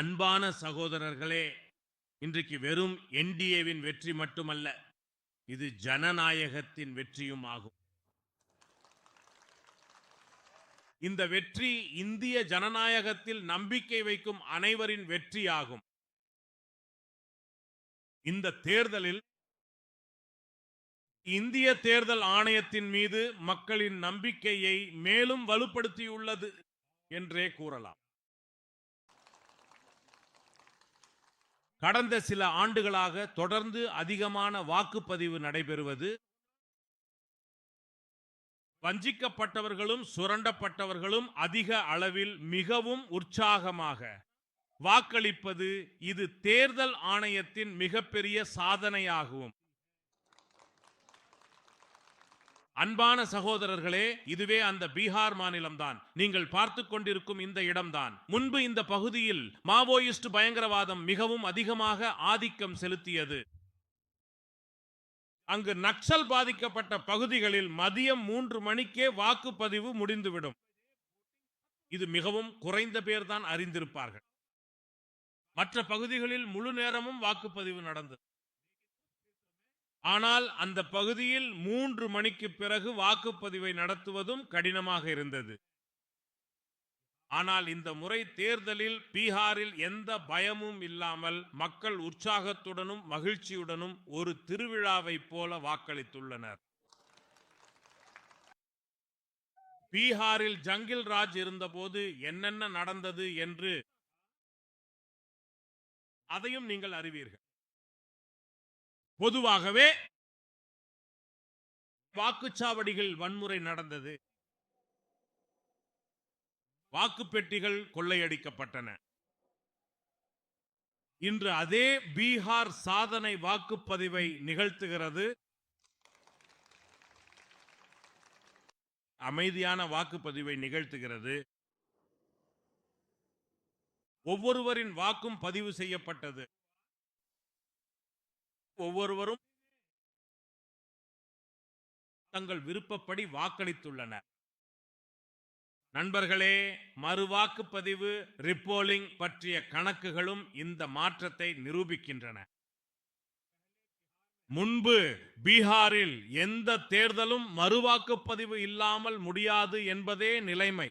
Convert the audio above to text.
அன்பான சகோதரர்களே இன்றைக்கு வெறும் என்டிஏவின் வெற்றி மட்டுமல்ல இது ஜனநாயகத்தின் வெற்றியும் ஆகும். இந்த வெற்றி இந்திய ஜனநாயகத்தில் நம்பிக்கை வைக்கும் அனைவரின் வெற்றியாகும். இந்த தேர்தலில் இந்திய தேர்தல் ஆணையத்தின் மீது மக்களின் நம்பிக்கையை மேலும் வலுப்படுத்தியுள்ளது என்றே கூறலாம். கடந்த சில ஆண்டுகளாக தொடர்ந்து அதிகமான வாக்குப்பதிவு நடைபெறுவது வஞ்சிக்கப்பட்டவர்களும் சுரண்டப்பட்டவர்களும் அதிக அளவில் மிகவும் உற்சாகமாக வாக்களிப்பது இது தேர்தல் ஆணையத்தின் மிகப்பெரிய சாதனையாகும் அன்பான சகோதரர்களே இதுவே அந்த பீகார் மாநிலம்தான். நீங்கள் பார்த்து கொண்டிருக்கும் இந்த இடம்தான். முன்பு இந்த பகுதியில் மாவோயிஸ்ட் பயங்கரவாதம் மிகவும் அதிகமாக ஆதிக்கம் செலுத்தியது. அங்கு நக்சல் பாதிக்கப்பட்ட பகுதிகளில் மதியம் மூன்று மணிக்கே வாக்குப்பதிவு முடிந்துவிடும். இது மிகவும் குறைந்த பேர் தான் அறிந்திருப்பார்கள். மற்ற பகுதிகளில் முழு நேரமும் வாக்குப்பதிவு நடந்தது. ஆனால் அந்த பகுதியில் மூன்று மணிக்கு பிறகு வாக்குப்பதிவை நடத்துவதும் கடினமாக இருந்தது. ஆனால் இந்த முறை தேர்தலில் பீகாரில் எந்த பயமும் இல்லாமல் மக்கள் உற்சாகத்துடனும் மகிழ்ச்சியுடனும் ஒரு திருவிழாவைப் போல வாக்களித்துள்ளனர். பீகாரில் ஜங்கில் ராஜ் இருந்தபோது என்னென்ன நடந்தது என்று அதையும் நீங்கள் அறிவீர்கள். பொதுவாகவே வாக்குச்சாவடிகள் வன்முறை நடந்தது. வாக்குப்பெட்டிகள் கொள்ளையடிக்கப்பட்டன. இன்று அதே பீகார் சாதனை வாக்குப்பதிவை நிகழ்த்துகிறது. அமைதியான வாக்குப்பதிவை நிகழ்த்துகிறது. ஒவ்வொருவரின் வாக்கும் பதிவு செய்யப்பட்டது. ஒவ்வொருவரும் தங்கள் விருப்பப்படி வாக்களித்துள்ளனர் நண்பர்களே மறுவாக்குப்பதிவு ரிப்போலிங் பற்றிய கணக்குகளும் இந்த மாற்றத்தை நிரூபிக்கின்றன. முன்பு பீகாரில் எந்த தேர்தலும் மறுவாக்குப்பதிவு இல்லாமல் முடியாது என்பதே நிலைமை.